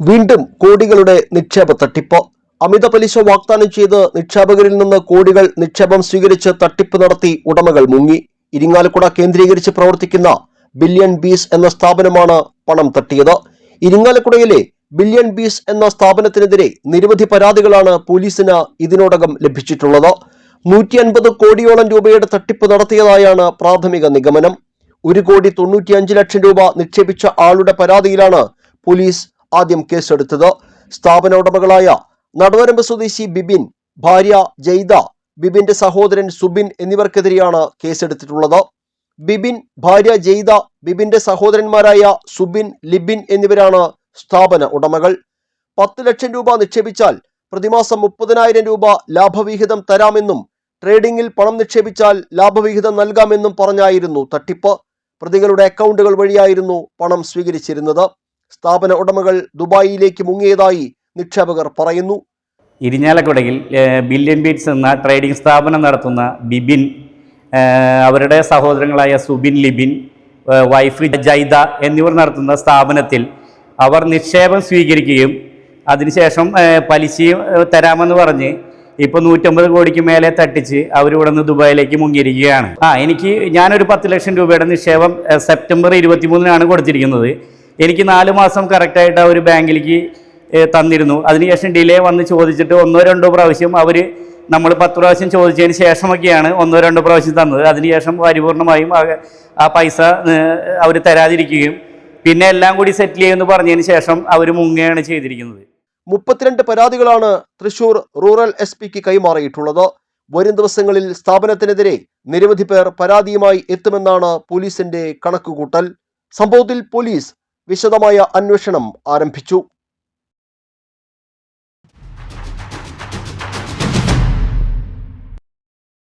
വീണ്ടും കോടികളുടെ നിക്ഷേപ തട്ടിപ്പ്. അമിത പലിശ വാഗ്ദാനം ചെയ്ത് നിക്ഷേപകരിൽ നിന്ന് കോടികൾ നിക്ഷേപം സ്വീകരിച്ച് തട്ടിപ്പ് നടത്തി ഉടമകൾ മുങ്ങി. ഇരിങ്ങാലക്കുട കേന്ദ്രീകരിച്ച് പ്രവർത്തിക്കുന്ന ബില്യൺ ബീസ് എന്ന സ്ഥാപനമാണ് പണം തട്ടിയത്. ഇരിങ്ങാലക്കുടയിലെ ബില്യൺ ബീസ് എന്ന സ്ഥാപനത്തിനെതിരെ നിരവധി പരാതികളാണ് പോലീസിന് ഇതിനോടകം ലഭിച്ചിട്ടുള്ളത്. നൂറ്റി അൻപത് കോടിയോളം രൂപയുടെ തട്ടിപ്പ് നടത്തിയതായാണ് പ്രാഥമിക നിഗമനം. ഒരു കോടി തൊണ്ണൂറ്റിയഞ്ച് ലക്ഷം രൂപ നിക്ഷേപിച്ച ആളുടെ പരാതിയിലാണ് പോലീസ് ആദ്യം കേസെടുത്തത് സ്ഥാപന ഉടമകളായ നടുവരമ്പ് സ്വദേശി ബിബിൻ ഭാര്യ ജയ്ത ബിബിന്റെ സഹോദരൻ സുബിൻ എന്നിവർക്കെതിരെയാണ് കേസെടുത്തിട്ടുള്ളത്. ബിബിൻ ഭാര്യ ജയ്ത ബിബിന്റെ സഹോദരന്മാരായ സുബിൻ ലിബിൻ എന്നിവരാണ് സ്ഥാപന ഉടമകൾ. പത്ത് ലക്ഷം രൂപ നിക്ഷേപിച്ചാൽ പ്രതിമാസം മുപ്പതിനായിരം രൂപ ലാഭവിഹിതം തരാമെന്നും ട്രേഡിംഗിൽ പണം നിക്ഷേപിച്ചാൽ ലാഭവിഹിതം നൽകാമെന്നും പറഞ്ഞായിരുന്നു തട്ടിപ്പ്. പ്രതികളുടെ അക്കൗണ്ടുകൾ വഴിയായിരുന്നു പണം സ്വീകരിച്ചിരുന്നത്. സ്ഥാപന ഉടമകൾ ദുബായിലേക്ക് മുങ്ങിയതായി നിക്ഷേപകർ പറയുന്നു. ഇരിഞ്ഞാലക്കുടയിൽ ബില്യൻ ബീറ്റ്സ് എന്ന ട്രേഡിംഗ് സ്ഥാപനം നടത്തുന്ന ബിബിൻ അവരുടെ സഹോദരങ്ങളായ സുബിൻ ലിബിൻ വൈഫ് ജൈദ എന്നിവർ നടത്തുന്ന സ്ഥാപനത്തിൽ അവർ നിക്ഷേപം സ്വീകരിക്കുകയും അതിനുശേഷം പലിശയും തരാമെന്ന് പറഞ്ഞ് ഇപ്പോൾ നൂറ്റമ്പത് കോടിക്ക് മേലെ തട്ടിച്ച് അവരിവിടെ നിന്ന് ദുബായിലേക്ക് മുങ്ങിയിരിക്കുകയാണ്. ആ എനിക്ക് ഞാനൊരു പത്ത് ലക്ഷം രൂപയുടെ നിക്ഷേപം സെപ്റ്റംബർ സെപ്റ്റംബർ ഇരുപത്തിമൂന്നിനാണ് കൊടുത്തിരിക്കുന്നത്. എനിക്ക് നാല് മാസം കറക്റ്റായിട്ട് ആ ഒരു ബാങ്കിലേക്ക് തന്നിരുന്നു. അതിനുശേഷം ഡിലേ വന്ന് ചോദിച്ചിട്ട് ഒന്നോ രണ്ടോ പ്രാവശ്യം അവർ നമ്മൾ പത്ത് പ്രാവശ്യം ചോദിച്ചതിന് ശേഷമൊക്കെയാണ് ഒന്നോ രണ്ടോ പ്രാവശ്യം തന്നത്. അതിനുശേഷം പരിപൂർണമായും ആ- പൈസ അവർ തരാതിരിക്കുകയും പിന്നെ എല്ലാം കൂടി സെറ്റിൽ ചെയ്യുമെന്ന് പറഞ്ഞതിന് ശേഷം അവർ മുങ്ങുകയാണ് ചെയ്തിരിക്കുന്നത്. മുപ്പത്തിരണ്ട് പരാതികളാണ് തൃശൂർ റൂറൽ എസ് പിക്ക് കൈമാറിയിട്ടുള്ളത്. വരും ദിവസങ്ങളിൽ സ്ഥാപനത്തിനെതിരെ നിരവധി പേർ പരാതിയുമായി എത്തുമെന്നാണ് പോലീസിന്റെ കണക്കുകൂട്ടൽ. സംഭവത്തിൽ പോലീസ് വിശദമായ അന്വേഷണം ആരംഭിച്ചു